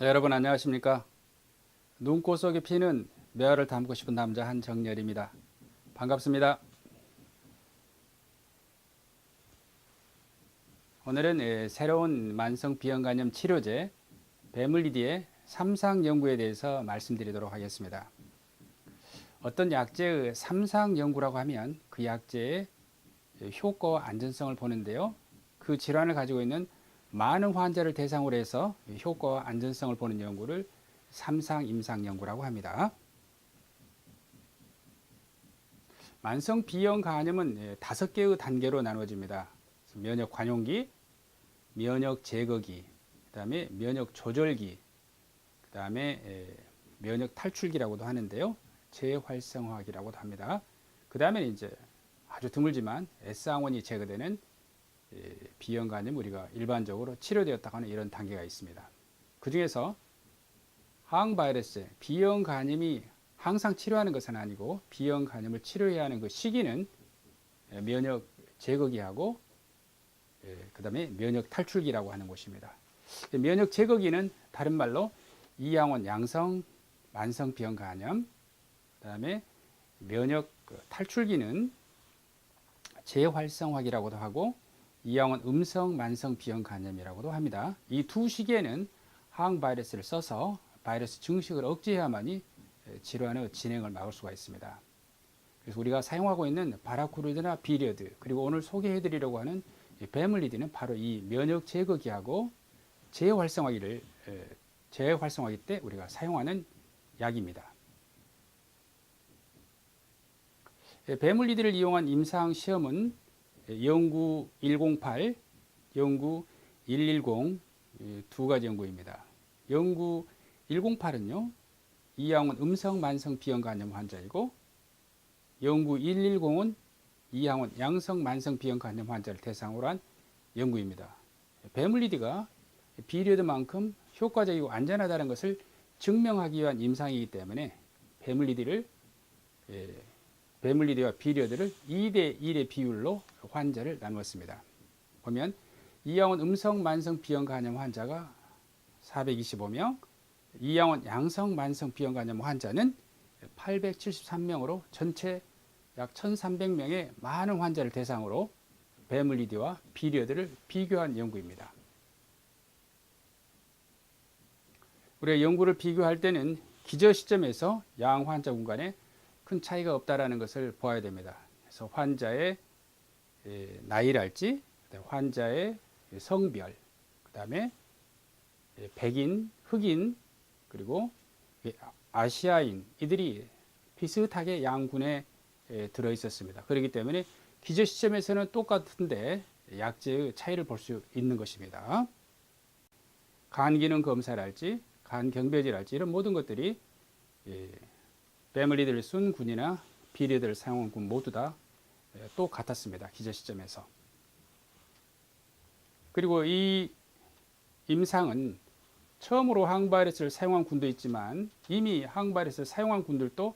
네, 여러분 안녕하십니까? 눈꽃 속에 피는 묘를 담고 싶은 남자 한정열입니다. 반갑습니다. 오늘은 예, 새로운 만성 비형간염 치료제 베물리디의 삼상 연구에 대해서 말씀드리도록 하겠습니다. 어떤 약제의 삼상 연구라고 하면 그 약제의 효과와 안전성을 보는데요. 그 질환을 가지고 있는 많은 환자를 대상으로 해서 효과와 안전성을 보는 연구를 삼상 임상 연구라고 합니다. 만성 비형 간염은 예, 다섯 개의 단계로 나누어집니다. 면역 관용기, 면역 제거기, 그다음에 면역 조절기, 그다음에 예, 면역 탈출기라고도 하는데요. 재활성화기라고도 합니다. 그다음에 이제 아주 드물지만 S항원이 제거되는 예, 비형 간염 우리가 일반적으로 치료되었다고 하는 이런 단계가 있습니다. 그 중에서 항바이러스 비형 간염이 항상 치료하는 것은 아니고 비형 간염을 치료해야 하는 그 시기는 예, 면역 제거기하고 예, 그다음에 면역 탈출기라고 하는 곳입니다. 면역 제거기는 다른 말로 이양원 양성 만성 비형 간염 그다음에 면역 그 탈출기는 재활성화기라고도 하고 이양원 음성 만성 비형 간염이라고도 합니다. 이 두 시기에는 항바이러스를 써서 바이러스 증식을 억제해야만이 질환의 진행을 막을 수가 있습니다. 그래서 우리가 사용하고 있는 바라쿠르드나 비리어드 그리고 오늘 소개해드리려고 하는 베물리드는 바로 이 면역 제거기하고 재활성화기를 재활성화기 때 우리가 사용하는 약입니다. 베물리드를 이용한 임상 시험은 연구 108, 연구 110 두 가지 연구입니다. 연구 108은요, 이양은 음성 만성 비형 간염 환자이고, 연구 110은 이양은 양성 만성 비형 간염 환자를 대상으로 한 연구입니다. 베물리드가 비리어드만큼 효과적이고 안전하다는 것을 증명하기 위한 임상이기 때문에 베물리드를 베물리드와 비리어드를 2대 1의 비율로 환자를 나누었습니다. 보면 이양원 음성 만성 비형 간염 환자가 425명, 이양원 양성 만성 비형 간염 환자는 873명으로 전체 약 1,300명의 많은 환자를 대상으로 베물리드와 비리어드를 비교한 연구입니다. 우리가 연구를 비교할 때는 기저 시점에서 양 환자군 간에 큰 차이가 없다라는 것을 보아야 됩니다. 그래서 환자의 나이랄지, 환자의 성별, 그 다음에 백인, 흑인, 그리고 아시아인 이들이 비슷하게 양군에 들어 있었습니다. 그렇기 때문에 기저 시점에서는 똑같은데 약제의 차이를 볼 수 있는 것입니다. 간 기능 검사랄지, 간 경배지랄지 이런 모든 것들이 패밀리들을 쓴 군이나 비리들을 사용한 군 모두 다 똑같았습니다. 기저 시점에서. 그리고 이 임상은 처음으로 항바이러스를 사용한 군도 있지만 이미 항바이러스를 사용한 군들도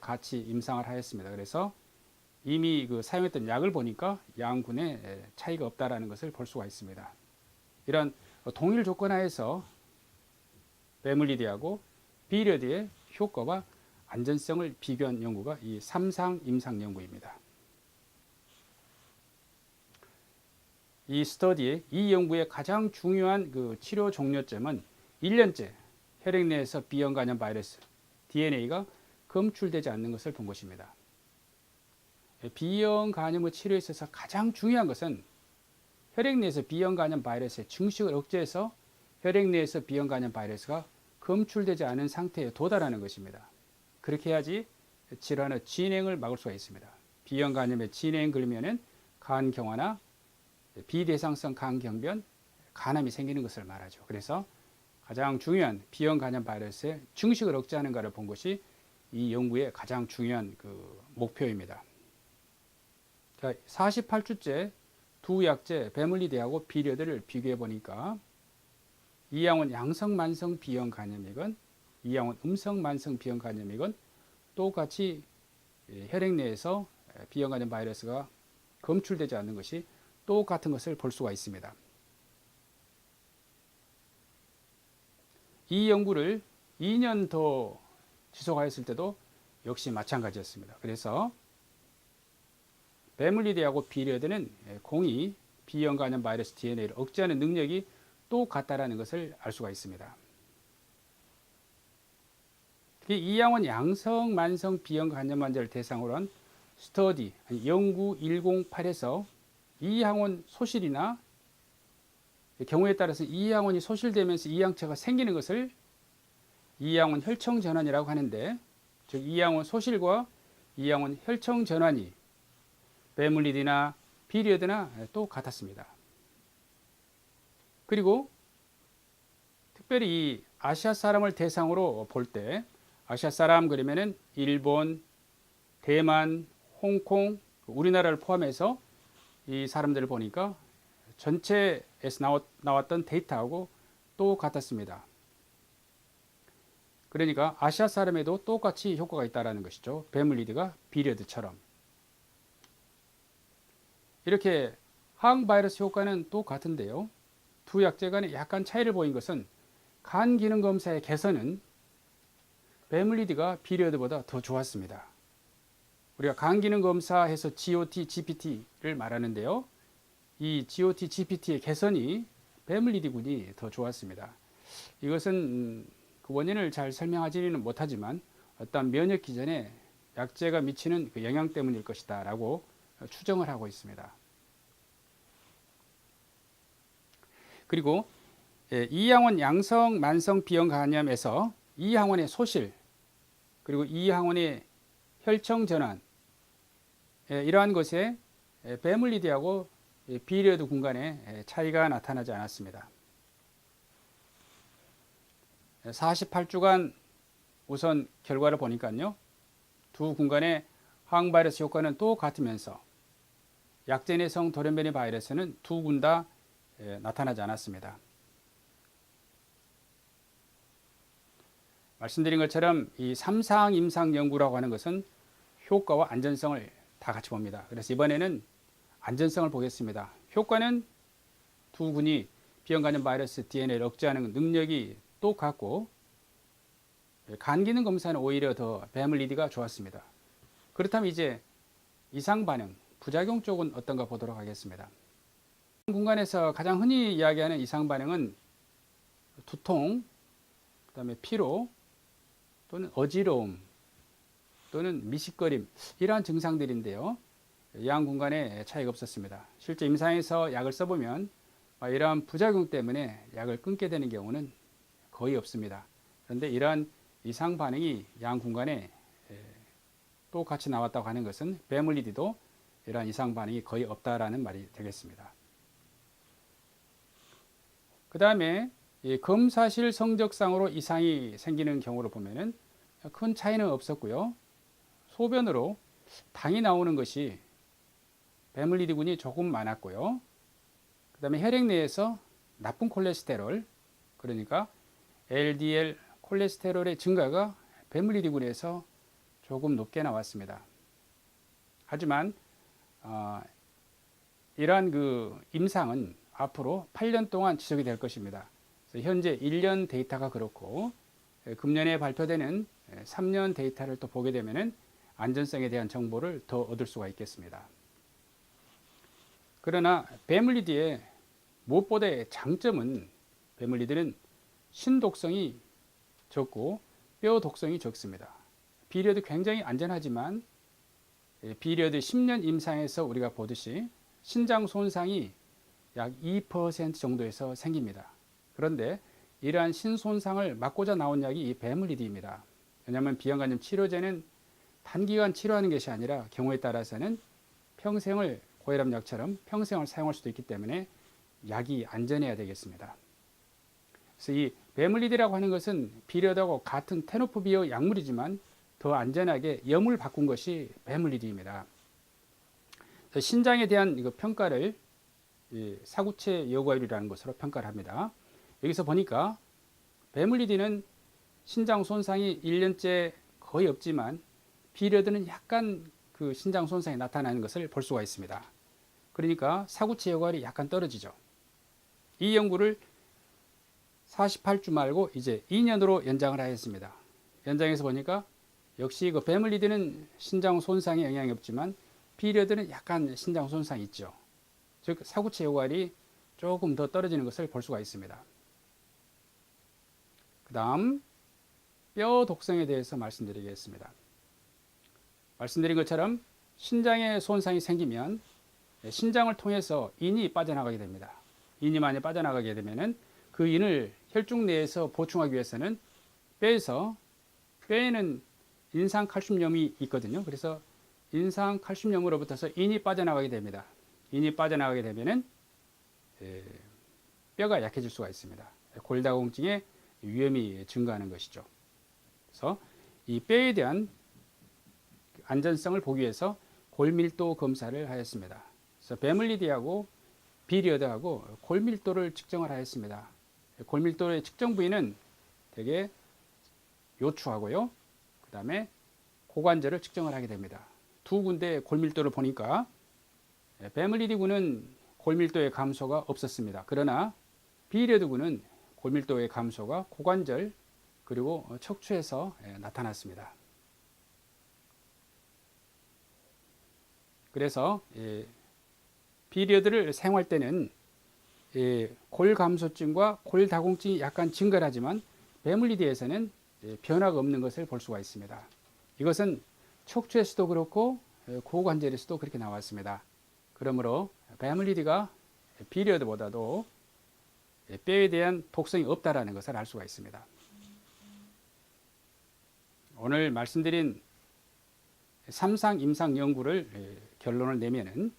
같이 임상을 하였습니다. 그래서 이미 그 사용했던 약을 보니까 양군의 차이가 없다라는 것을 볼 수가 있습니다. 이런 동일 조건 하에서 베물리디하고 비리어드의 효과와 안전성을 비교한 연구가 이 삼상 임상 연구입니다. 이 스터디의 이 연구의 가장 중요한 그 치료 종료점은 1년째 혈액 내에서 비형 간염 바이러스 DNA가 검출되지 않는 것을 본 것입니다. 비형 간염의 치료에 있어서 가장 중요한 것은 혈액 내에서 비형 간염 바이러스의 증식을 억제해서 혈액 내에서 비형 간염 바이러스가 검출되지 않은 상태에 도달하는 것입니다. 그렇게 해야지 질환의 진행을 막을 수가 있습니다. 비형 간염의 진행 그러면은 간 경화나 비대상성 간경변, 간암이 생기는 것을 말하죠. 그래서 가장 중요한 비형 간염 바이러스의 증식을 억제하는 것을 본 것이 이 연구의 가장 중요한 그 목표입니다. 48주째 두 약제 베물리대하고 비료들을 비교해 보니까 이 양은 양성 만성 비형 간염이건 이 양은 음성 만성 비형 간염이건 똑같이 혈액 내에서 비형 간염 바이러스가 검출되지 않는 것이 똑같은 것을 볼 수가 있습니다. 이 연구를 2년 더 지속하였을 때도 역시 마찬가지였습니다. 그래서 배물리대하고 비례되는 공이 B형 간염 바이러스 DNA를 억제하는 능력이 똑같다라는 것을 알 수가 있습니다. 이양원 양성 만성 B형 간염 환자를 대상으로 한 스터디 연구 108에서 이항원 소실이나 경우에 따라서 이항원이 소실되면서 이항체가 생기는 것을 이항원 혈청 전환이라고 하는데 즉 이항원 소실과 이항원 혈청 전환이 배물리드나 비리어드나 또 같았습니다. 그리고 특별히 이 아시아 사람을 대상으로 볼 때 아시아 사람 그러면은 일본, 대만, 홍콩, 우리나라를 포함해서 이 사람들을 보니까 전체에서 나왔던 데이터하고 똑같았습니다. 그러니까 아시아 사람에도 똑같이 효과가 있다는 것이죠. 배물리드가 비리어드처럼. 이렇게 항바이러스 효과는 똑같은데요. 두 약제 간에 약간 차이를 보인 것은 간 기능 검사의 개선은 배물리드가 비리어드보다 더 좋았습니다. 우리가 간 기능 검사해서 GOT, GPT를 말하는데요. 이 GOT, GPT의 개선이 배물리드군이 더 좋았습니다. 이것은 음, 그 원인을 잘 설명하지는 못하지만 어떤 면역 기전에 약제가 미치는 그 영향 때문일 것이다 라고 추정을 하고 있습니다. 그리고 예, 이항원 양성 만성 비형 간염에서 이항원의 소실 그리고 이항원의 혈청 전환 예, 이러한 것에 예, 배물리드하고 비리어드 공간에 차이가 나타나지 않았습니다. 48주간 우선 결과를 보니까요. 두 공간의 항 바이러스 효과는 똑같으면서 약제내성 돌연변이 바이러스는 두 군 다 나타나지 않았습니다. 말씀드린 것처럼 이 삼상 임상 연구라고 하는 것은 효과와 안전성을 다 같이 봅니다. 그래서 이번에는 안전성을 보겠습니다. 효과는 두 군이 비형 간염 바이러스 DNA를 억제하는 능력이 똑같고 간 기능 검사는 오히려 더 배물리디가 좋았습니다. 그렇다면 이제 이상 반응, 부작용 쪽은 어떤가 보도록 하겠습니다. 공간에서 가장 흔히 이야기하는 이상 반응은 두통, 그다음에 피로, 또는 어지러움, 또는 미식거림 이러한 증상들인데요. 양 공간에 차이가 없었습니다. 실제 임상에서 약을 써보면 이러한 부작용 때문에 약을 끊게 되는 경우는 거의 없습니다. 그런데 이러한 이상 반응이 양 공간에 똑같이 나왔다고 하는 것은 배물리디도 이러한 이상 반응이 거의 없다라는 말이 되겠습니다. 그 다음에 검사실 성적상으로 이상이 생기는 경우를 보면은 큰 차이는 없었고요. 소변으로 당이 나오는 것이 배물리디군이 조금 많았고요. 그 다음에 혈액 내에서 나쁜 콜레스테롤, 그러니까 LDL 콜레스테롤의 증가가 배물리디군에서 조금 높게 나왔습니다. 하지만 어, 이러한 그 임상은 앞으로 8년 동안 지속이 될 것입니다. 현재 1년 데이터가 그렇고 금년에 발표되는 3년 데이터를 또 보게 되면 안전성에 대한 정보를 더 얻을 수가 있겠습니다. 그러나 배물리디의 무엇보다의 장점은 배물리디는 신독성이 적고 뼈 독성이 적습니다. 비리어드 굉장히 안전하지만 예, 비리어드 10년 임상에서 우리가 보듯이 신장 손상이 약 2% 정도에서 생깁니다. 그런데 이러한 신손상을 막고자 나온 약이 이 배물리디입니다. 왜냐하면 비형간염 치료제는 단기간 치료하는 것이 아니라 경우에 따라서는 평생을 고혈압 약처럼 평생을 사용할 수도 있기 때문에 약이 안전해야 되겠습니다. 그래서 이 배물리디라고 하는 것은 비료하고 같은 테노프비어 약물이지만 더 안전하게 염을 바꾼 것이 배물리디입니다. 신장에 대한 이거 평가를 사구체 여과율이라는 것으로 평가를 합니다. 여기서 보니까 배물리디는 신장 손상이 1년째 거의 없지만 비료드는 약간 그 신장 손상이 나타나는 것을 볼 수가 있습니다. 그러니까 사구체 여과율이 약간 떨어지죠. 이 연구를 48주 말고 이제 2년으로 연장을 하였습니다. 연장해서 보니까 역시 그 배물리드는 신장 손상에 영향이 없지만 피리어드는 약간 신장 손상이 있죠. 즉 사구체 요구알이 조금 더 떨어지는 것을 볼 수가 있습니다. 그 다음 뼈 독성에 대해서 말씀드리겠습니다. 말씀드린 것처럼 신장에 손상이 생기면 신장을 통해서 인이 빠져나가게 됩니다. 인이 많이 빠져나가게 되면은 그 인을 혈중 내에서 보충하기 위해서는 뼈에서 뼈에는 인상 칼슘염이 있거든요. 그래서 인상 칼슘염으로부터서 인이 빠져나가게 됩니다. 인이 빠져나가게 되면은 에, 뼈가 약해질 수가 있습니다. 골다공증의 위험이 증가하는 것이죠. 그래서 이 뼈에 대한 안전성을 보기 위해서 골밀도 검사를 하였습니다. 그래서 배물리디하고 비리어드하고 골밀도를 측정을 하였습니다. 골밀도의 측정 부위는 대개 요추하고요. 그 다음에 고관절을 측정을 하게 됩니다. 두 군데 골밀도를 보니까 배물리디군은 골밀도의 감소가 없었습니다. 그러나 비리어드군은 골밀도의 감소가 고관절 그리고 척추에서 나타났습니다. 그래서 비리어드를 사용할 때는 골 감소증과 골 다공증이 약간 증가하지만 배물리디에서는 변화가 없는 것을 볼 수가 있습니다. 이것은 척추에서도 그렇고 고관절에서도 그렇게 나왔습니다. 그러므로 배물리디가 비리어드보다도 뼈에 대한 독성이 없다라는 것을 알 수가 있습니다. 오늘 말씀드린 삼상 임상 연구를 결론을 내면은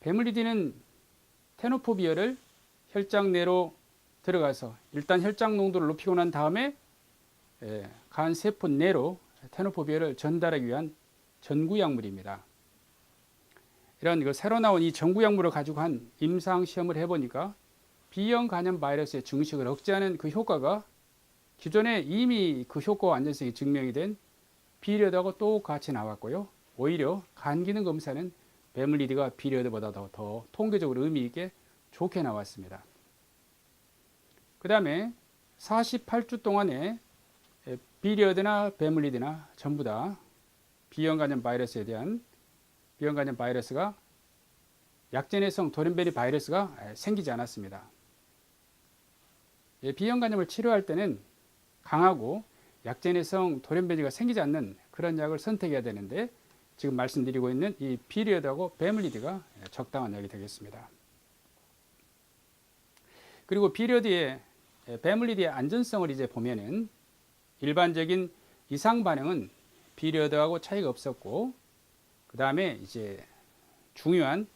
배물리디는 테노포비어를 혈장 내로 들어가서 일단 혈장 농도를 높이고 난 다음에 간 세포 내로 테노포비어를 전달하기 위한 전구약물입니다. 이런 그 새로 나온 이 전구약물을 가지고 한 임상 시험을 해보니까 B형 간염 바이러스의 증식을 억제하는 그 효과가 기존에 이미 그 효과 안전성이 증명이 된 비리어드하고 똑같이 나왔고요. 오히려 간 기능 검사는 배물리디가 비리어드보다 더, 더 통계적으로 의미 있게 좋게 나왔습니다. 그 다음에 48주 동안에 비리어드나 배물리드나 전부 다 B형 간염 바이러스에 대한 B형 간염 바이러스가 약전해성 돌연변이 바이러스가 생기지 않았습니다. B형 간염을 치료할 때는 강하고 약전해성 돌연변이가 생기지 않는 그런 약을 선택해야 되는데 지금 말씀드리고 있는 이 피리어드하고 베물리드가 적당한 약이 되겠습니다. 그리고 피리어드의 베물리드의 안전성을 이제 보면은 일반적인 이상 반응은 피리어드하고 차이가 없었고 그 다음에 이제 중요한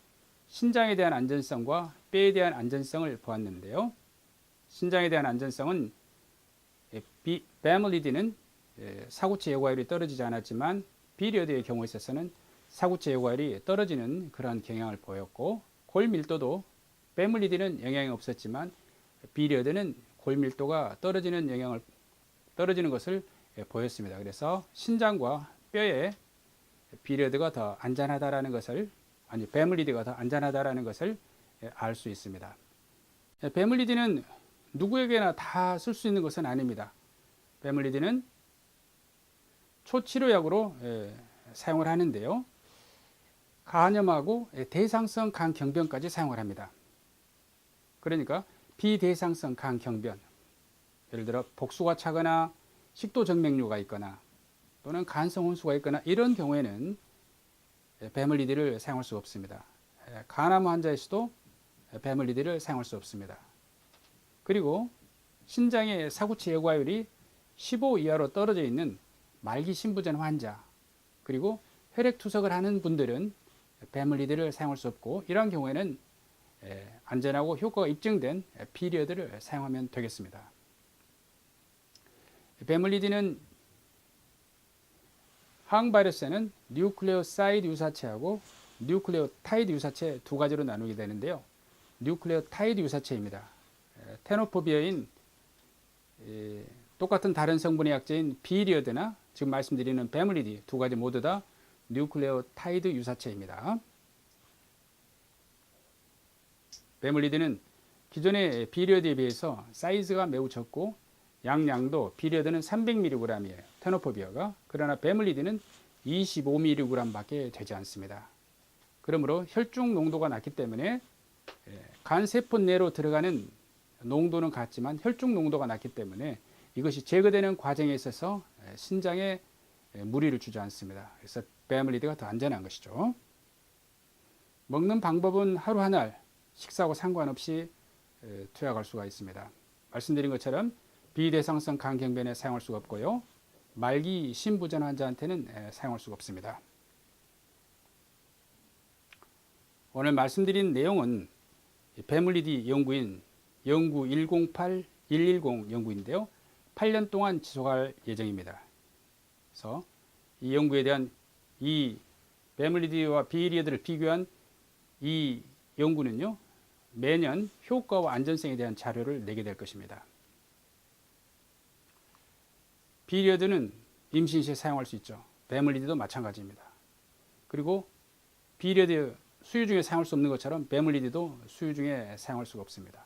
신장에 대한 안전성과 뼈에 대한 안전성을 보았는데요. 신장에 대한 안전성은 베물리드는 사구체 예고율이 떨어지지 않았지만 비리어드의 경우에 있어서는 사구체 예고율이 떨어지는 그러한 경향을 보였고 골 밀도도 베물리드는 영향이 없었지만 비리어드는 골 밀도가 떨어지는 영향을 떨어지는 것을 보였습니다. 그래서 신장과 뼈에 비리어드가 더 안전하다라는 것을 아니 베물리드가 더 안전하다라는 것을 알 수 있습니다. 베물리드는 누구에게나 다 쓸 수 있는 것은 아닙니다. 베물리드는 초치료약으로 예, 사용을 하는데요. 간염하고 대상성 간경변까지 사용을 합니다. 그러니까 비대상성 간경변, 예를 들어 복수가 차거나 식도 정맥류가 있거나 또는 간성 혼수가 있거나 이런 경우에는 배물리디를 사용할 수 없습니다. 간암 환자에서도 배물리디를 사용할 수 없습니다. 그리고 신장의 사구치 예과율이 15 이하로 떨어져 있는 말기 신부전 환자 그리고 혈액 투석을 하는 분들은 배물리드를 사용할 수 없고 이러한 경우에는 안전하고 효과가 입증된 피리어드를 사용하면 되겠습니다. 배물리디는 항바이러스에는 뉴클레오사이드 유사체하고 뉴클레오타이드 유사체 두 가지로 나누게 되는데요. 뉴클레오타이드 유사체입니다. 테노포비어인 똑같은 다른 성분의 약제인 비리어드나 지금 말씀드리는 베물리디 두 가지 모두 다 뉴클레오타이드 유사체입니다. 베물리드는 기존의 비리어드에 비해서 사이즈가 매우 적고 양량도 비리어드는 300mg이에요. 테노포비아가. 그러나 베물리드는 25mg밖에 되지 않습니다. 그러므로 혈중 농도가 낮기 때문에 예, 간 세포 내로 들어가는 농도는 같지만 혈중 농도가 낮기 때문에 이것이 제거되는 과정에 있어서 예, 신장에 예, 무리를 주지 않습니다. 그래서 베물리드가 더 안전한 것이죠. 먹는 방법은 하루 한 알 식사하고 상관없이 에, 투약할 수가 있습니다. 말씀드린 것처럼 비대상성 간경변에 사용할 수가 없고요. 말기 신부전 환자한테는 에, 사용할 수가 없습니다. 오늘 말씀드린 내용은 이 베물리디 연구인 연구 108 110 연구인데요. 8년 동안 지속할 예정입니다. 그래서 이 연구에 대한 이 베물리디와 비리어드를 비교한 이 연구는요 매년 효과와 안전성에 대한 자료를 내게 될 것입니다. 비리어드는 임신 시에 사용할 수 있죠. 베물리드도 마찬가지입니다. 그리고 비리어드 수유 중에 사용할 수 없는 것처럼 베물리드도 수유 중에 사용할 수가 없습니다.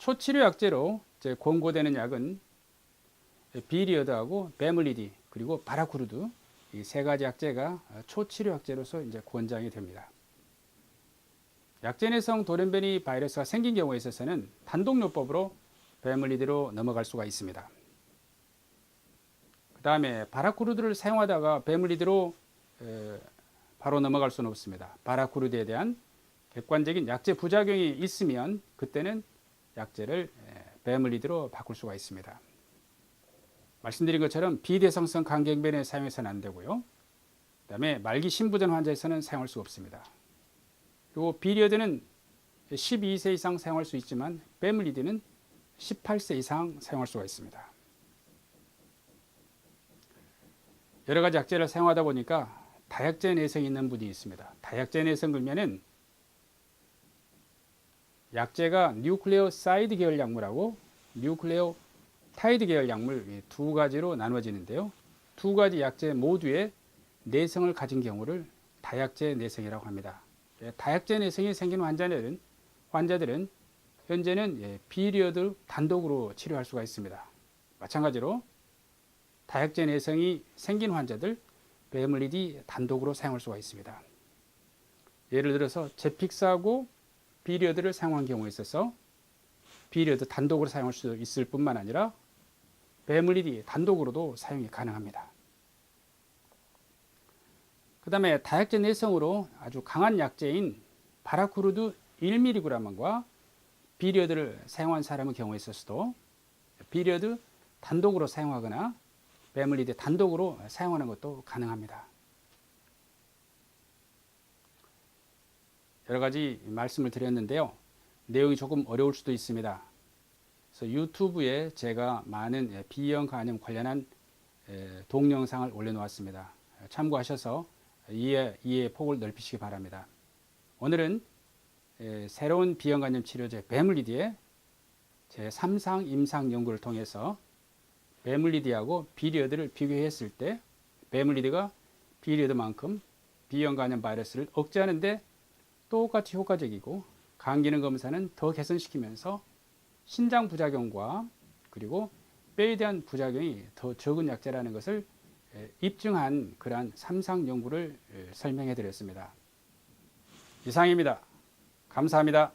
초치료 약제로 이제 권고되는 약은 비리어드하고 베물리디 그리고 바라쿠르드 이 세 가지 약제가 초치료 약제로서 이제 권장이 됩니다. 약제 내성 돌연변이 바이러스가 생긴 경우에 있어서는 단독요법으로 베물리드로 넘어갈 수가 있습니다. 그 다음에 바라쿠르드를 사용하다가 베물리드로 바로 넘어갈 수는 없습니다. 바라쿠르드에 대한 객관적인 약제 부작용이 있으면 그때는 약제를 베물리드로 바꿀 수가 있습니다. 말씀드린 것처럼 비대성성 간경변에 사용해서는 안 되고요. 그다음에 말기 신부전 환자에서는 사용할 수 없습니다. 그리고 비리어드는 12세 이상 사용할 수 있지만 베물리드는 18세 이상 사용할 수가 있습니다. 여러 가지 약제를 사용하다 보니까 다약제 내성이 있는 분이 있습니다. 다약제 내성 그러면은 약제가 뉴클레오 사이드 계열 약물하고 뉴클레오 타이드 계열 약물 두 가지로 나누어지는데요. 두 가지 약제 모두에 내성을 가진 경우를 다약제 내성이라고 합니다. 예, 다약제 내성이 생긴 환자들은 환자들은 현재는 예, 비리어드 단독으로 치료할 수가 있습니다. 마찬가지로 다약제 내성이 생긴 환자들 베물리디 단독으로 사용할 수가 있습니다. 예를 들어서 제픽스하고 비리어드를 사용한 경우에 있어서 비리어드 단독으로 사용할 수 있을 뿐만 아니라 베물리디 단독으로도 사용이 가능합니다. 그 다음에 다약제 내성으로 아주 강한 약제인 바라쿠르드 1mg과 비리어드를 사용한 사람의 경우에 있어서도 비리어드 단독으로 사용하거나 베물리드 단독으로 사용하는 것도 가능합니다. 여러 가지 말씀을 드렸는데요. 내용이 조금 어려울 수도 있습니다. 그래서 유튜브에 제가 많은 비형 간염 관련한 동영상을 올려놓았습니다. 참고하셔서 이해, 이해의 폭을 넓히시기 바랍니다. 오늘은 새로운 비형 간염 치료제 베물리디의 제 3상 임상 연구를 통해서 베물리디하고 비리어드를 비교했을 때 베물리디가 비리어드만큼 비형 간염 바이러스를 억제하는데 똑같이 효과적이고 감기능 검사는 더 개선시키면서 신장 부작용과 그리고 뼈에 대한 부작용이 더 적은 약제라는 것을 입증한 그러한 삼상 연구를 설명해 드렸습니다. 이상입니다. 감사합니다.